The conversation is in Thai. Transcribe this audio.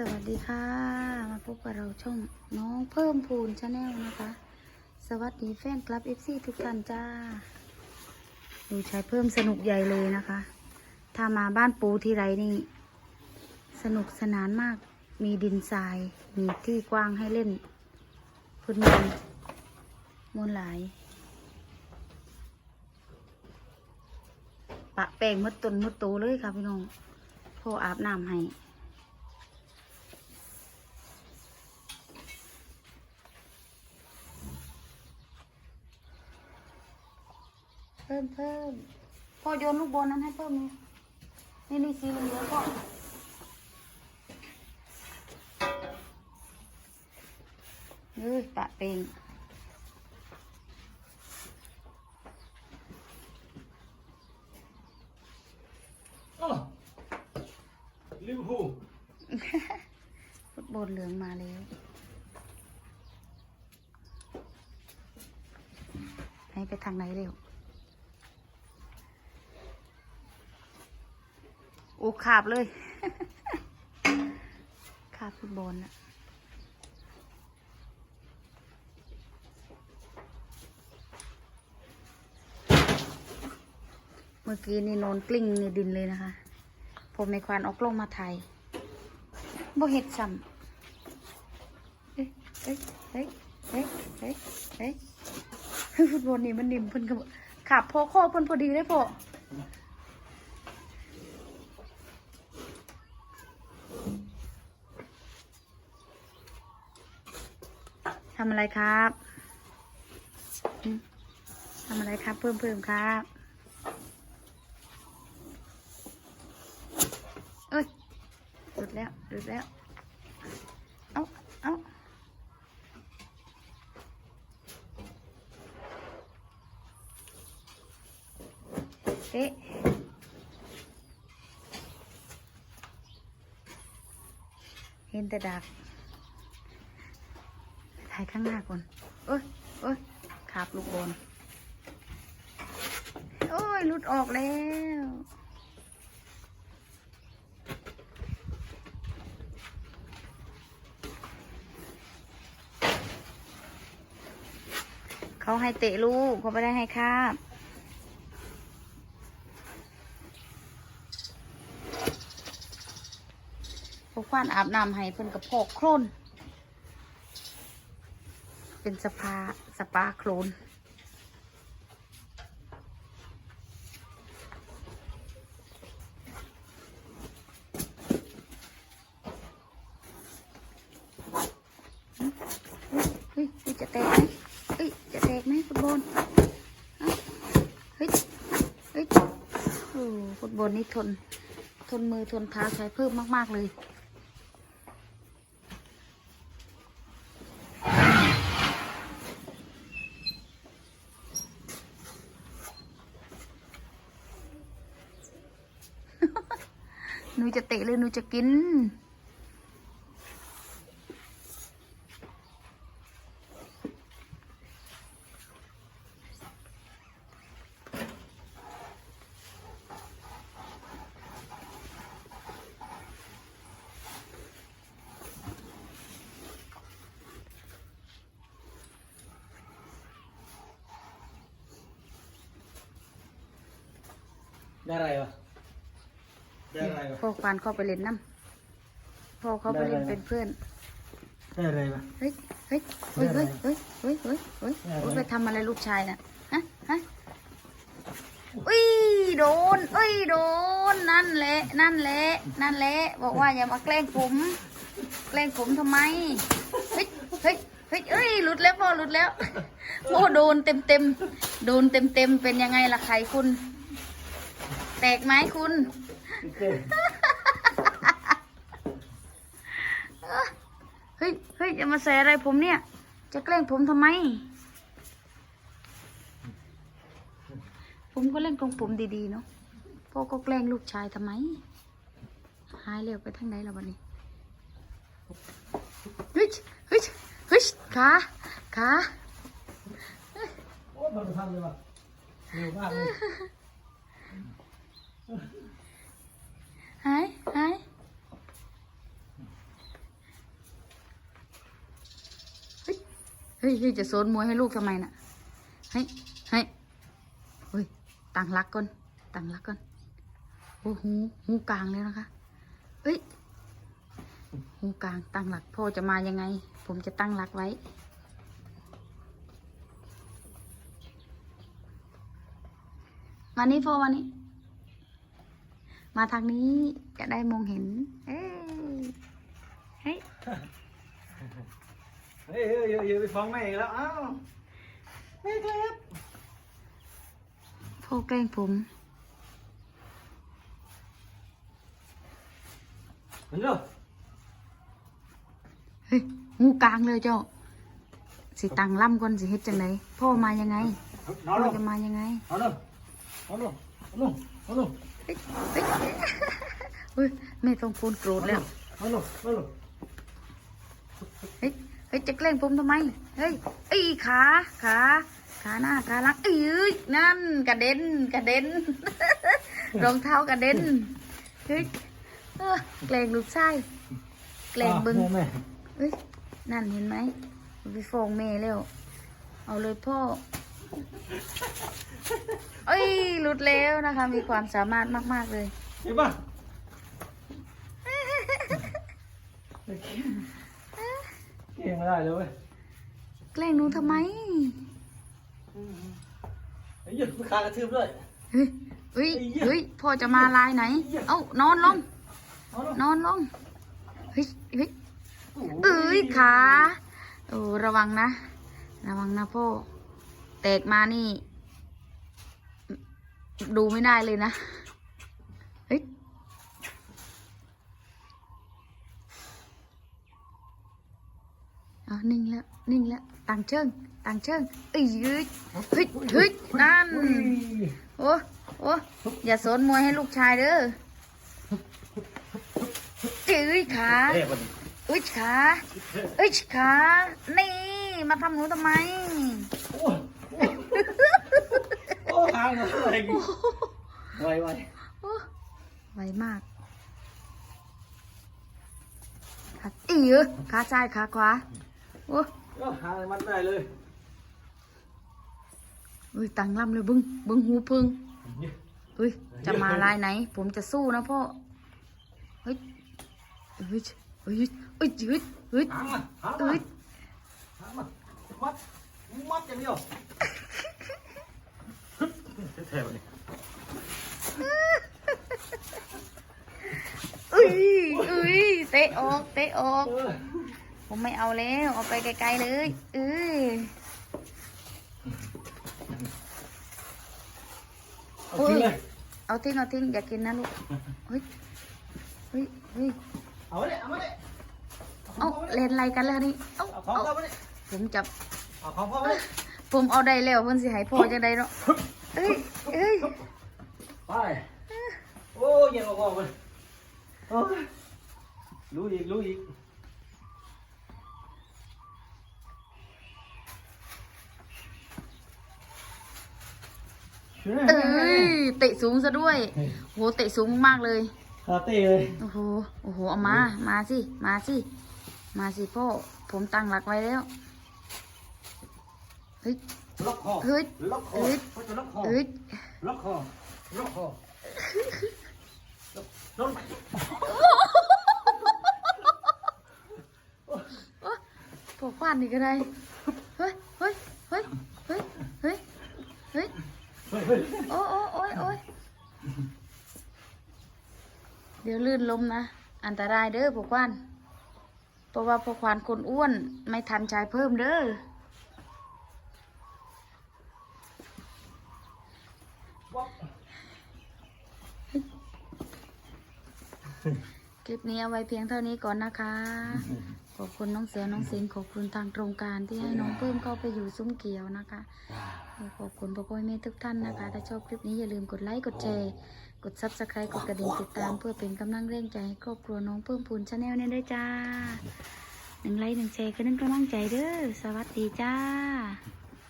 สวัสดีค่ะ มาพบกับเราช่องน้องเพิ่มพูนชาแนลนะคะ สวัสดีแฟนคลับเอฟซีทุกท่านจ้า ดูชายเพิ่มสนุกใหญ่เลยนะคะ ถ้ามาบ้านปูที่ไรนี่ สนุกสนานมาก มีดินทราย มีที่กว้างให้เล่นพื้นมืองมวนหลาย ปะแป้งมดต้นมดโตเลยค่ะพี่น้องพ่ออาบน้ำให้ เพิ่มเพิ่มพ่อโยนลูกบอลนั้นให้เพิ่มเลยนี่นี่สีเหลืองๆพ่อเอ้ยปะเป่งอ้าวลิเวอร์พูลฟุตบอลเหลืองมาแล้วให้ไปทางไหนเร็ว โอ้ขาบเลย ขาบฟุตบอลน่ะเมื่อกี้นี่นอนกลิ้งในดินเลยนะคะ ผมในควานออกลงมาไทยบ่เห็ดซ้ำเอ้ยเอ้ยเอ้ยเอ้ยเอ้ยเอ้ยฟุตบอลนี่มันนิ่มเพิ่นก็บ่ขับโพโคเพิ่นพอดีเลยพ่อ ทำอะไรครับทำอะไรครับ เพิ่มเพิ่มครับ เอ้ยหลุดแล้วหลุดแล้ว เอาเอาเอ๊ะเห็นแต่ดัก ข้างหน้าก่อนเอ้ยเอ้ยขาบลูกบอลโอ้ยหลุดออกแล้วเขาให้เตะลูกเขาไม่ได้ให้คาบพวกควานอาบน้ำให้เพิ่นกับพกโคลน เป็นสปาสปาโคลนเฮ้ยจะแตกไหมเฮ้ย จะแตกไหมฟุตบอลเอ้าเฮ้ย เฮ้ย โอ้ฟุตบอลนี่ทน ทนมือทนเท้าใช้เพิ่มมาก ๆ เลย หนูจะเตะหรือหนูจะกิน ได้อะไรวะ อะไรวะพ่อควานเข้าไปเล่นน้ำพ่อเขาไปเล่นเป็นเพื่อนได้อะไรวะเฮ้ยเฮ้ยเฮ้ยเฮ้ยเฮ้ยเฮ้ยเฮ้ยเฮ้ยอะไรโอ้ยไปทำอะไรลูกชายน่ะฮะฮะอุ้ยโดนเอ้ยโดนนั่นแหละนั่นแหละนั่นแหละบอกว่าอย่ามาแกล้งผม แกล้งผมทำไมเฮ้ยเฮ้ยเฮ้ยเอ้ยหลุดแล้วพ่อหลุดแล้วโอ้โดนเต็มเต็มๆโดนเต็มเต็มๆเป็นยังไงล่ะไข่คุณ แตกไหมคุณ เต้นเฮ้ยเฮ้ยอย่ามาใส่อะไรผมเนี่ย จะแกล้งผมทำไม ผมก็เล่นของผมดีๆเนาะพ่อก็แกล้งลูกชายทำไม หายเร็วไปทางไหนแล้ววันนี้เฮ้ยเฮ้ยเฮ้ยขาขาโอ้มันทำเลยวะเร็วมากเลย หายหายเฮ้ยจะโซนมวยให้ลูกทำไมน่ะเฮ้ยเฮ้ยเฮ้ยต่างรักก่อนต่างรักก่อนโอ้หูหูกลางเลยนะคะเฮ้ยหูกลางตั้งหลักพ่อจะมายังไง ผมจะตั้งหลักไว้วันนี้พ่อมานี้ มาทางนี้จะได้มองเห็น เอ้ยเฮ้ยเฮ้ยเฮ้ยเฮ้ยเฮ้ยไปฟ้องแม่อีกแล้ว อ้าวแม่ครับพ่อแกล้งผมเห็นเด้อเฮ้ยงูกลางเลยเจ้า สิตังล่ำก่อนสิเฮ็ดจังไดพ่อมายังไง นอนพ่ลองจะมายังไง นอนลงนอนลงนอนลงนอนลง เฮ้ยเฮ้ยเฮ้ยแม่ต้องโกนโกรธแล้วนอนลงนอนลงเฮ้ยเฮ้ยจะแกล้งผมทำไม เฮ้ยไอ้ยขาขาขาหน้าขาหลังเอ้ยนั่นกระเด็นกระเด็น รองเท้ากระเด็นเฮ้ยเออแกล้งลูกชายแกล้งเบึงแม่แม่เฮ้ยนั่นเห็นไหมไปฟ้องแม่แล้ว เอาเลยพ่อ เอ้ยหลุดแล้วนะคะ มีความสามารถมาก ๆ เลย เห็นป่ะเก่งไม่ได้เลยเว้ยแกล้งหนูทำไมไอ้หยุดคากระทืบด้วยเฮ้ยเฮ้ยเฮ้ยพ่อจะมาลายไหน เอ้านอนลงนอนลง นอนลง เฮ้ยเฮ้ยเอ้ยขาโอ้ระวังนะ ระวังนะพ่อแตกมานี่ ดูไม่ได้เลยนะเฮ้ยเอานิ่งแล้ว นิ่งแล้ว ต่างเชิง ต่างเชิงเอ้ยเฮ้ยเฮ้ยเฮ้ยนั่นอุ้ยโอ้โอ้อย่าสนมวยให้ลูกชายเด้อเอ้ยขาเอ๊ะวันนี้เอ้ยขาเอ้ยขา นี่ มาทำหนูทำไม โอ้ยโอ้ย โอ้ยหางเหรออะไรกินไวไวโอ้ไวมากขาอีเออขาซ้ายขาขวาโอ้ก็หางมันได้เลยเอ้ยตังลำเลยบึ้งบึ้งหูพึ่งนี่เอ้ยจะมาลายไหน ผมจะสู้นะพ่อเฮ้ยเฮ้ยเฮ้ยเฮ้ยเฮ้ยเฮ้ยหางมันหางมัเอ้นยหางมันมัดมัดอย่างเดียว แท้ๆวันนี้เอ้ยเอ้ยเตะออกเตะออกเออผมไม่เอาแล้ว เอาไปไกลๆเลยเอ้ยเอาทิ้งเลยเอาทิ้งเอาทิ้งอย่ากินนะลูกเฮ้ยเฮ้ยเฮ้ยเอาไว้เนี่ยเอาไว้เนี่ยเอาเล่นอะไรกันแล้วนี่เอาเอาของเอาเข้าไว้เนี่ยผมจับเอาของเข้าไว้เนี่ยผมเอาได้แล้วเพิ่นสิให้พ่อจังไดเนาะ เอ้ยเอ้ยไป โอ้ยเย็นออกๆเลยโอ้ยรู้อีกรู้อีกเอ้ยเตะสูงซะด้วยโหเตะสูงมากๆเลยคาเต้เลยโอ้โหโอ้โหเอามา มาสิ มาสิ มาสิพ่อ ผมตั้งหลักไว้แล้วเฮ้ย ล็อกคอเฮ้ยล็อกคอเฮ้ยเขาจะล็อกคอเอ้ยล็อกคอล็อกคอล็อกพวกควันนี่ก็ได้ เฮ้ย เฮ้ย เฮ้ย เฮ้ย เฮ้ย เฮ้ย เฮ้ยเฮ้ยโอ้โอ้โอ้ยโอ้ยเดี๋ยวลื่นล้มนะ อันตรายเด้อพวกควันเพราะว่าพวกควันคนอ้วน ไม่ทันชายเพิ่มเด้อ บ๊อบ คลิปนี้เอาไว้เพียงเท่านี้ก่อนนะคะ ขอบคุณน้องเสือน้องสิงห์ขอบคุณทางโครงการที่ให้น้องเพิ่มเข้าไปอยู่ซุ้มเกียวนะคะขอบคุณพ่อพ่อแม่ทุกท่านนะคะ ถ้าชอบคลิปนี้อย่าลืมกดไลค์กดแชร์กดซับสไครต์กดกระดิ่งติดตามเพื่อเป็นกำลังแรงใจให้ครอบครัวน้องเพิ่มพูนชาแนลเนี่ยด้วยจ้าหนึ่งไลค์หนึ่งแชร์คือหนึ่งกำลังใจเด้อสวัสดีจ้า